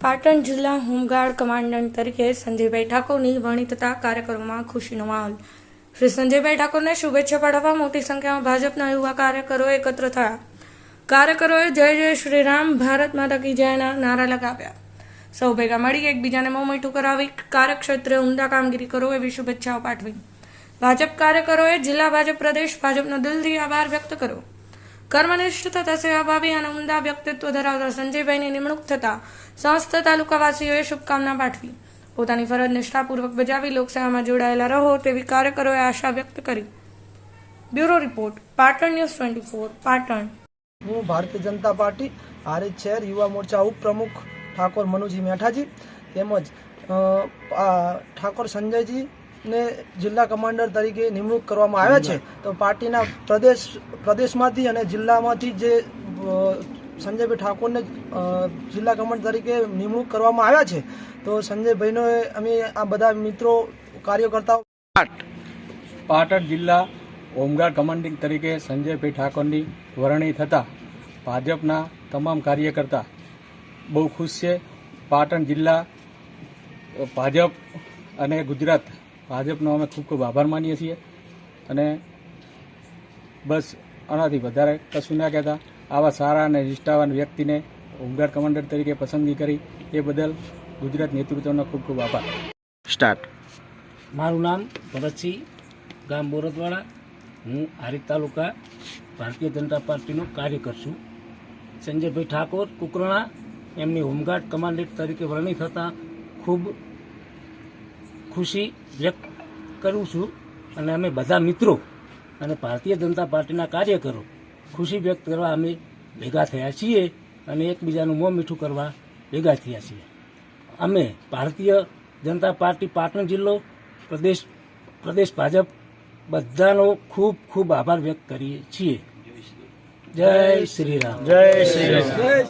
પાટણ જિલ્લા home guard commandant તરીકે સંજયભાઈ ઠાકોરની વરણી થતા કાર્યકરોમાં ખુશીનો માહોલ. શ્રી સંજયભાઈ ઠાકોરને શુભેચ્છા પાઠવવા મોટી સંખ્યામાં ભાજપના યુવા કાર્યકરો એકત્ર થયા. કાર્યકરોએ જય જય શ્રી રામ ભારત માતા કી જયના નારા લગાવ્યા. સૌ ભેગા મળી એકબીજાને મોં મીઠું કરાવી, કાર્યક્ષેત્રે ઉમદા કામગીરી કરો એવી શુભેચ્છાઓ પાઠવી. ભાજપ કાર્યકરોએ જિલ્લા ભાજપ પ્રદેશ ભાજપનો દિલથી આભાર વ્યક્ત કર્યો. કર્મનિષ્ઠ તથા સેવાભાવી અને ઉમદા વ્યક્તિત્વ ધરાવતા સંજયભાઈની નિમણૂક થતા સમસ્ત તાલુકાવાસીઓએ શુભકામના પાઠવી. પોતાની ફરજ નિષ્ઠાપૂર્વક બજાવી લોકસેવામાં જોડાયેલા રહો તેવી કાર્યકરોએ આશા વ્યક્ત કરી. Bureau report, Patan news twenty four, Patan. હું ભારતીય જનતા પાર્ટી, હારીજ શહેર યુવા મોરચા ઉપપ્રમુખ ઠાકોર મનુજી મેઠાજી તેમજ ઠાકોર સંજયજી ને જિલ્લા કમાન્ડર તરીકે નિમણૂક કરવામાં આવ્યા છે. તો પાર્ટીના પ્રદેશ, પ્રદેશમાંથી અને જિલ્લામાંથી જે સંજયભાઈ ઠાકોરને જિલ્લા કમાન્ડર તરીકે નિમણૂક કરવામાં આવ્યા છે. તો સંજયભાઈનો અમે આ બધા મિત્રો, કાર્યકર્તાઓ પાટણ જિલ્લા હોમગાર્ડ કમાન્ડિંગ તરીકે સંજયભાઈ ઠાકોરની વરણી થતાં ભાજપના તમામ કાર્યકર્તા બહુ ખુશ છે. પાટણ જિલ્લા ભાજપ અને ગુજરાત ભાજપનો અમે ખૂબ ખૂબ આભાર માનીએ છીએ. અને બસ આનાથી વધારે કશું ના કહેતા. આવા સારા અને નિષ્ઠાવાન વ્યક્તિને હોમગાર્ડ કમાન્ડર તરીકે પસંદગી કરી એ બદલ ગુજરાત નેતૃત્વનો ખૂબ ખૂબ આભાર. સ્ટાર્ટ. મારું નામ ભરતસિંહ ગામ બોરતવાડા હું હારી તાલુકા ભારતીય જનતા પાર્ટીનો કાર્યકર છું. સંજયભાઈ ઠાકોર કુકરણા એમની હોમગાર્ડ કમાન્ડર તરીકે વરણી થતાં ખૂબ ખુશી વ્યક્ત કરું છું અને અમે બધા મિત્રો અને ભારતીય જનતા પાર્ટીના કાર્યકરો ખુશી વ્યક્ત કરવા અમે ભેગા થયા છીએ અને એકબીજાનું મોં મીઠું કરવા ભેગા થયા છીએ. અમે ભારતીય જનતા પાર્ટી પાટણ જિલ્લો પ્રદેશ પ્રદેશ ભાજપ બધાનો ખૂબ ખૂબ આભાર વ્યક્ત કરીએ છીએ. જય શ્રી રામ. જય શ્રી રામ.